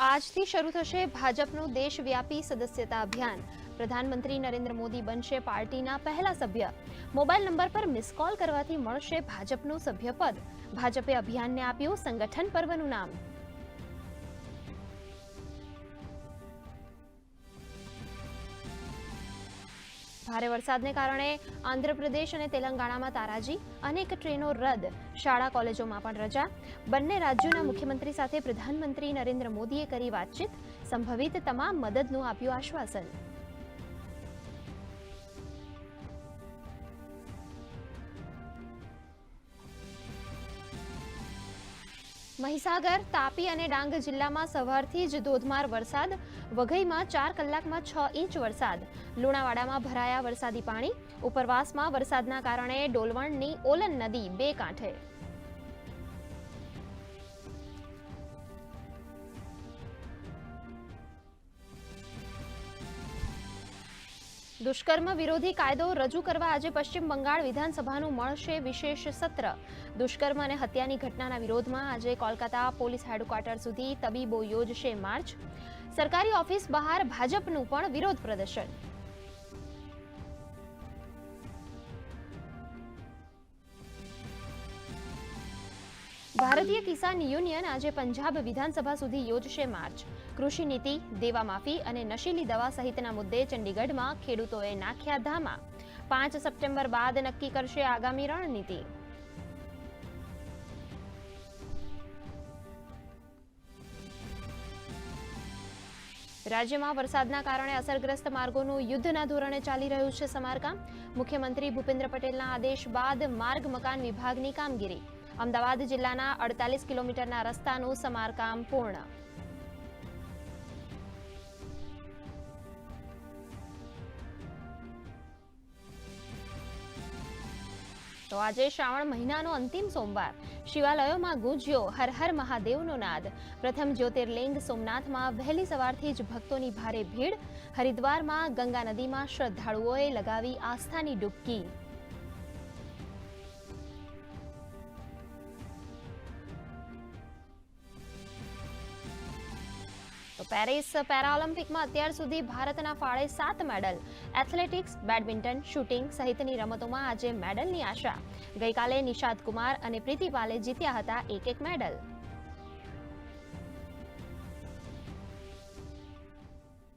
આજથી શરૂ થશે ભાજપનું દેશવ્યાપી સદસ્યતા અભિયાન. પ્રધાનમંત્રી નરેન્દ્ર મોદી બનશે પાર્ટીના પહેલા સભ્ય. મોબાઈલ નંબર પર મિસ કોલ કરવાથી મળશે ભાજપનું સભ્યપદ. ભાજપે અભિયાનને આપ્યું સંગઠન પર્વનું નામ. ભારે વરસાદને કારણે આંધ્રપ્રદેશ અને તેલંગાણામાં તારાજી, અનેક ટ્રેનો રદ. શાળા કોલેજોમાં પણ રજા. બંને રાજ્યોના મુખ્યમંત્રી સાથે પ્રધાનમંત્રી નરેન્દ્ર મોદીએ કરી વાતચીત. સંભવિત તમામ મદદનું આપ્યું આશ્વાસન. મહીસાગર, તાપી અને ડાંગ જિલ્લામાં સવારથી જ ધોધમાર વરસાદ, વઘઈમાં ચાર કલાકમાં છ ઇંચ વરસાદ. લુણાવાડામાં ભરાયા વરસાદી પાણી, ઉપરવાસમાં વરસાદના કારણે ડોલવણની ઓલન નદી બે કાંઠે. દુષ્કર્મ વિરોધી કાયદો રજૂ કરવા આજે પશ્ચિમ બંગાળ વિધાનસભાનું મળશે વિશેષ સત્ર. દુષ્કર્મ અને હત્યાની ઘટનાના વિરોધમાં આજે કોલકાતા પોલીસ હેડક્વાર્ટર સુધી તબીબો યોજશે માર્ચ. સરકારી ઓફિસ બહાર ભાજપનું પણ વિરોધ પ્રદર્શન. ભારતીય કિસાન યુનિયન આજે પંજાબ વિધાનસભા સુધી યોજશે માર્ચ. કૃષિ નીતિ, દેવા માફી અને નશીલી દવા સહિતના મુદ્દે ચંડીગઢમાં ખેડૂતોએ નાખ્યા ધામા. પાંચ સપ્ટેમ્બર બાદ નક્કી કરશે આગામી રણનીતિ. રાજ્યમાં વરસાદના કારણે અસરગ્રસ્ત માર્ગોનું યુદ્ધના ધોરણે ચાલી રહ્યું છે સમારકામ. મુખ્યમંત્રી ભૂપેન્દ્ર પટેલના આદેશ બાદ માર્ગ મકાન વિભાગની કામગીરી. અમદાવાદ જિલ્લાના અડતાલીસ કિલોમીટરના રસ્તાનું સમારકામ પૂર્ણ. તો આજે શ્રાવણ મહિનાનો અંતિમ સોમવાર. શિવાલયોમાં ગુંજ્યો હર હર મહાદેવનો નાદ. પ્રથમ જ્યોતિર્લિંગ સોમનાથમાં વહેલી સવારથી જ ભક્તોની ભારે ભીડ. હરિદ્વારમાં ગંગા નદીમાં શ્રદ્ધાળુઓએ લગાવી આસ્થાની ડૂબકી. પેરિસ પેરાઓલિમ્પિકમાં અત્યાર સુધી ભારતના ફાળે સાત મેડલ. એથ્લેટિક્સ, બેડમિન્ટન, શૂટિંગ સહિતની રમતોમાં આજે મેડલની આશા. ગઈકાલે નિશાદ કુમાર અને પ્રીતિપાલે જીત્યા હતા એક એક મેડલ.